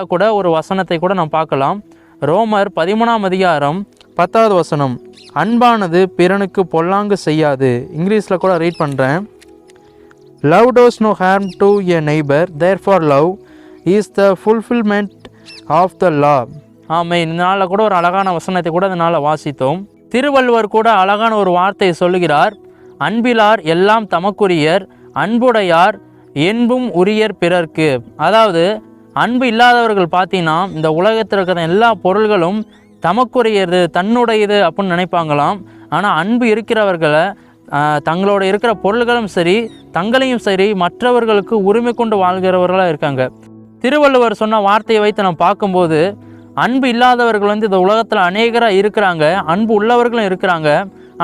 இதில் கூட ஒரு வசனத்தை கூட நாம் பார்க்கலாம். ரோமர் பதிமூணாம் அதிகாரம் பத்தாவது வசனம். அன்பானது பிறனுக்கு பொல்லாங்கு செய்யாது. இங்கிலீஷில் கூட ரீட் பண்ணுறேன் love does no harm to a neighbour therefore love is the fulfilment of the law ஆமாம் இந்த நாளில் கூட ஒரு அழகான வசனத்தை கூட இதனால் வாசித்தோம். திருவள்ளுவர் கூட அழகான ஒரு வார்த்தையை சொல்லுகிறார். அன்பிலார் எல்லாம் தமக்குரியர் அன்புடையார் என்பும் உரியர் பிறர்க்கு. அதாவது அன்பு இல்லாதவர்கள் பார்த்தீங்கன்னா இந்த உலகத்தில் இருக்கிற எல்லா பொருள்களும் தமக்குரியது தன்னுடையது அப்படின்னு நினைப்பாங்களாம். ஆனால் அன்பு இருக்கிறவர்களை தங்களோட இருக்கிற பொருள்களும் சரி தங்களையும் சரி மற்றவர்களுக்கு உரிமை கொண்டு வாழ்கிறவர்களாக இருக்காங்க. திருவள்ளுவர் சொன்ன வார்த்தையை வைத்து நம்ம பார்க்கும்போது அன்பு இல்லாதவர்கள் வந்து இந்த உலகத்தில் அநேகராக இருக்கிறாங்க அன்பு உள்ளவர்களும் இருக்கிறாங்க.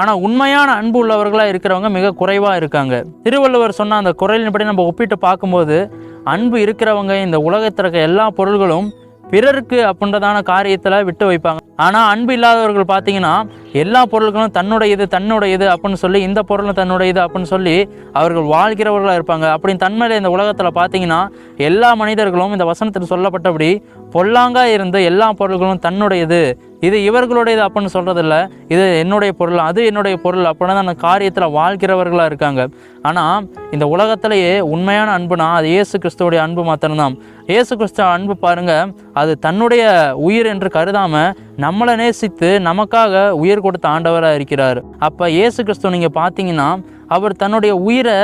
ஆனால் உண்மையான அன்பு உள்ளவர்களாக இருக்கிறவங்க மிக குறைவாக இருக்காங்க. திருவள்ளுவர் சொன்ன அந்த குரலின்படி நம்ம ஒப்பிட்டு பார்க்கும்போது அன்பு இருக்கிறவங்க இந்த உலகத்தில் இருக்க எல்லா பொருள்களும் பிறருக்கு அப்படின்றதான காரியத்தில் விட்டு வைப்பாங்க. ஆனால் அன்பு இல்லாதவர்கள் பார்த்தீங்கன்னா எல்லா பொருள்களும் தன்னுடைய இது அப்படின்னு சொல்லி இந்த பொருளும் தன்னுடைய இது அப்படின்னு சொல்லி அவர்கள் வாழ்கிறவர்களாக இருப்பாங்க. அப்படின்னு தன்மையில் இந்த உலகத்தில் பார்த்தீங்கன்னா எல்லா மனிதர்களும் இந்த வசனத்தில் சொல்லப்பட்டபடி பொல்லாங்காக இருந்து எல்லா பொருள்களும் தன்னுடையது. இது இவர்களுடையது அப்படின்னு சொல்கிறதில்ல இது என்னுடைய பொருள் அது என்னுடைய பொருள் அப்படின்னு அந்த காரியத்தில் வாழ்கிறவர்களாக இருக்காங்க. ஆனால் இந்த உலகத்திலேயே உண்மையான அன்புனா அது இயேசு கிறிஸ்துவோடைய அன்பு மாத்திரம்தான். இயேசு கிறிஸ்துவ அன்பு பாருங்க அது தன்னுடைய உயிர் என்று கருதாம நம்மளை நேசித்து நமக்காக உயிர் கொடுத்த ஆண்டவராக இருக்கிறார். அப்போ இயேசு கிறிஸ்துவ நீங்கள் பார்த்தீங்கன்னா அவர் தன்னுடைய உயிரை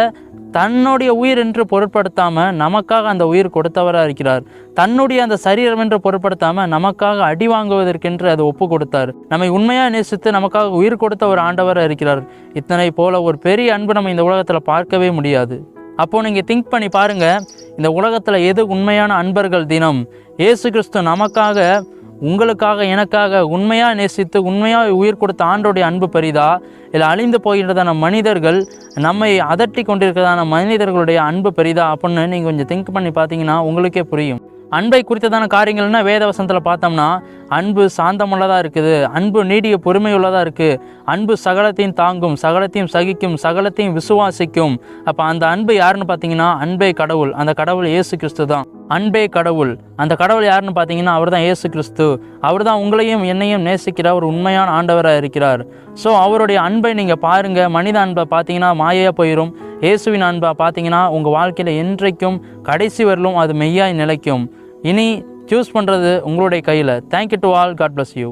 தன்னுடைய உயிர் என்று பொருட்படுத்தாம நமக்காக அந்த உயிர் கொடுத்தவராக இருக்கிறார். தன்னுடைய அந்த சரீரம் என்று பொருட்படுத்தாம நமக்காக அடி வாங்குவதற்கென்று அதை ஒப்பு கொடுத்தார். நம்மை உண்மையாக நேசித்து நமக்காக உயிர் கொடுத்த ஒரு ஆண்டவராக இருக்கிறார். இத்தனை போல ஒரு பெரிய அன்பு நம்ம இந்த உலகத்தில் பார்க்கவே முடியாது. அப்போ நீங்கள் திங்க் பண்ணி பாருங்கள் இந்த உலகத்தில் எது உண்மையான அன்பர்கள் தினம்? இயேசு கிறிஸ்து நமக்காக உங்களுக்காக எனக்காக உண்மையாக நேசித்து உண்மையாக உயிர் கொடுத்த ஆண்டோடைய அன்பு பெரிதா? இல்லை அழிந்து போகின்றதான மனிதர்கள் நம்மை அதட்டி கொண்டிருக்கிறதான மனிதர்களுடைய அன்பு பெரிதா? அப்படின்னு நீங்கள் கொஞ்சம் திங்க் பண்ணி பார்த்தீங்கன்னா உங்களுக்கே புரியும். அன்பை குறித்ததான காரியங்கள்னா வேத வசனத்தில் பார்த்தோம்னா அன்பு சாந்தமுள்ளதாக இருக்குது அன்பு நீடிய பொறுமையுள்ளதாக இருக்குது அன்பு சகலத்தையும் தாங்கும் சகலத்தையும் சகிக்கும் சகலத்தையும் விசுவாசிக்கும். அப்போ அந்த அன்பு யாருன்னு பார்த்தீங்கன்னா அன்பே கடவுள் அந்த கடவுள் இயேசு கிறிஸ்து தான். அன்பே கடவுள் அந்த கடவுள் யாருன்னு பார்த்தீங்கன்னா அவர் தான் இயேசு கிறிஸ்து. அவர் தான் உங்களையும் என்னையும் நேசிக்கிற ஒரு உண்மையான ஆண்டவராக இருக்கிறார். ஸோ அவருடைய அன்பை நீங்கள் பாருங்கள் மனித அன்பை பார்த்தீங்கன்னா மாயையாக போயிடும் இயேசுவின் அன்பை பார்த்தீங்கன்னா உங்கள் வாழ்க்கையில் என்றைக்கும் கடைசி வரலும் அது மெய்யாய் நிலைக்கும். இனி சூஸ் பண்ணுறது உங்களுடைய கையில். Thank you to all God bless you